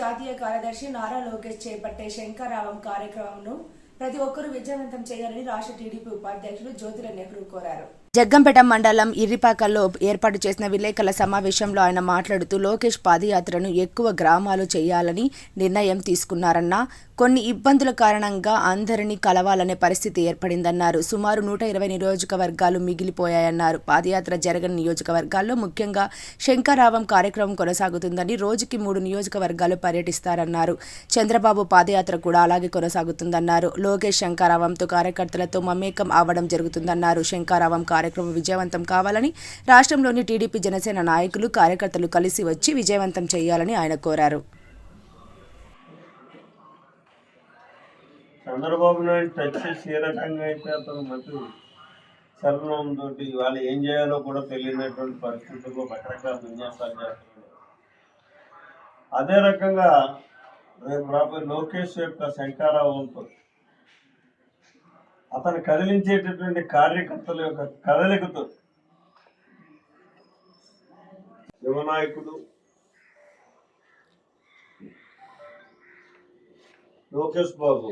జాతీయ కార్యదర్శి నారా లోకేష్ చేపట్టే శంకరావం కార్యక్రమంను ప్రతి ఒక్కరూ విజయవంతం చేయాలని రాష్ట్ర టీడీపీ ఉపాధ్యక్షులు జ్యోతిల నెహ్రూ కోరారు. జగ్గంపేట మండలం ఇర్రిపాకల్లో ఏర్పాటు చేసిన విలేకరుల సమావేశంలో ఆయన మాట్లాడుతూ లోకేష్ పాదయాత్రను ఎక్కువ గ్రామాలు చేయాలని నిర్ణయం తీసుకున్నారన్న కొన్ని ఇబ్బందుల కారణంగా అందరినీ కలవాలనే పరిస్థితి ఏర్పడిందన్నారు. సుమారు నూట ఇరవై నియోజకవర్గాలు మిగిలిపోయాయన్నారు. పాదయాత్ర జరగని నియోజకవర్గాల్లో ముఖ్యంగా శంకరావం కార్యక్రమం కొనసాగుతుందని రోజుకి మూడు నియోజకవర్గాలు పర్యటిస్తారన్నారు. చంద్రబాబు పాదయాత్ర కూడా అలాగే కొనసాగుతుందన్నారు. లోకేష్ శంకరావంతో కార్యకర్తలతో మమేకం అవడం జరుగుతుందన్నారు. శంకరావం కార్యక్రమం విజయవంతం కావాలని రాష్ట్రంలోని టీడీపీ జనసేన నాయకులు కార్యకర్తలు కలిసి వచ్చి విజయవంతం చేయాలని ఆయన కోరారు. చంద్రబాబు నాయుడు టచ్ చేసి ఏ రకంగా అయితే అతను మంచి చలనంతో వాళ్ళు ఏం చేయాలో కూడా తెలియనటువంటి పరిస్థితుల్లో రకరకాల విన్యాసాలు చేస్తున్నాడు అదే రకంగా రేపు రాబోయే లోకేష్ యొక్క శంకారావంతో అతను కదిలించేటటువంటి కార్యకర్తల యొక్క కదలికతో యువనాయకుడు లోకేష్ బాబు.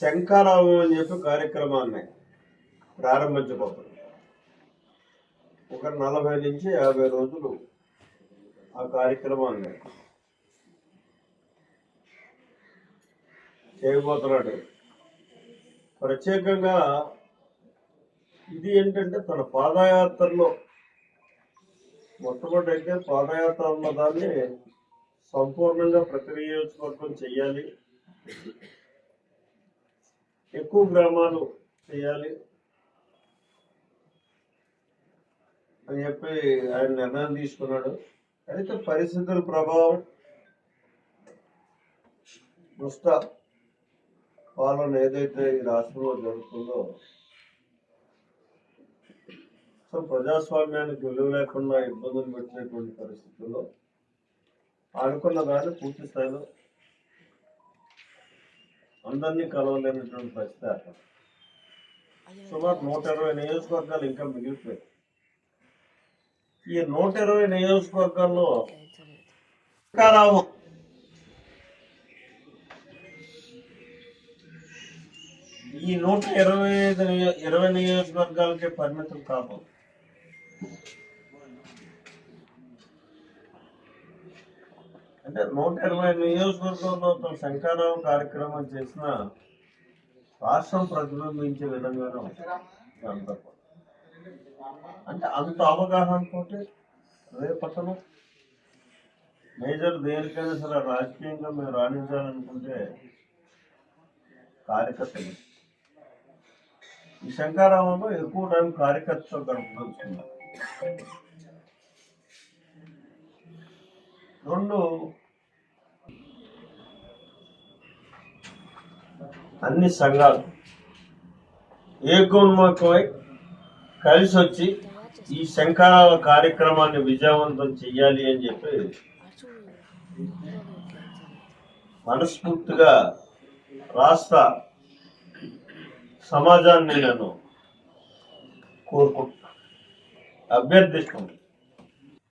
శంకారావం అని చెప్పి కార్యక్రమాన్ని ప్రారంభించబోతున్నాం. ఒక నలభై నుంచి యాభై రోజులు ఆ కార్యక్రమాన్ని చేయబోతున్నాడు. ప్రత్యేకంగా ఇది ఏంటంటే తన పాదయాత్రలో మొట్టమొదటి అయితే పాదయాత్ర ఉన్న దాన్ని సంపూర్ణంగా ప్రతి నియోజకవర్గం ఎక్కువ గ్రామాలు చేయాలి అని చెప్పి ఆయన నిర్ణయం తీసుకున్నాడు. అయితే పరిస్థితుల ప్రభావం ముష్ట పాలన ఏదైతే ఈ రాష్ట్రంలో జరుగుతుందో సో ప్రజాస్వామ్యానికి విలువ లేకుండా ఇబ్బందులు పెట్టినటువంటి పరిస్థితుల్లో అనుకున్న దాన్ని పూర్తి స్థాయిలో అందరినీ కలవలేనటువంటి పరిస్థితి అక్కడ సుమారు నూట ఇరవై నియోజకవర్గాలు ఇంకా మిగిలిపోయాయి. ఈ నూట ఇరవై నియోజకవర్గాల్లో ఈ నూట ఇరవై ఐదు ఇరవై నియోజకవర్గాలకే పరిమితం కాదు అంటే నూట ఇరవై నియోజకవర్గంలో తమ కార్యక్రమం చేసిన రాష్ట్రం ప్రతిబింబించే విధంగానే ఉంటుంది అంటే అంత అవగాహనతో రేపట్టను మేజర్ దేనికైనా సరే రాజకీయంగా మేము రాణించాలనుకుంటే కార్యకర్తలు ఈ శంకారామంలో ఎక్కువ టైం కార్యకర్తతో గడపదలుచుకున్నాం రెండు అన్ని సంఘాలు ఏకోన్ముఖమై కలిసి వచ్చి ఈ శంకరాల కార్యక్రమాన్ని విజయవంతం చెయ్యాలి అని చెప్పి మనస్ఫూర్తిగా రాష్ట్ర సమాజాన్ని నేను కోరుకుంటున్నాను. అభ్యర్థిస్తున్నాను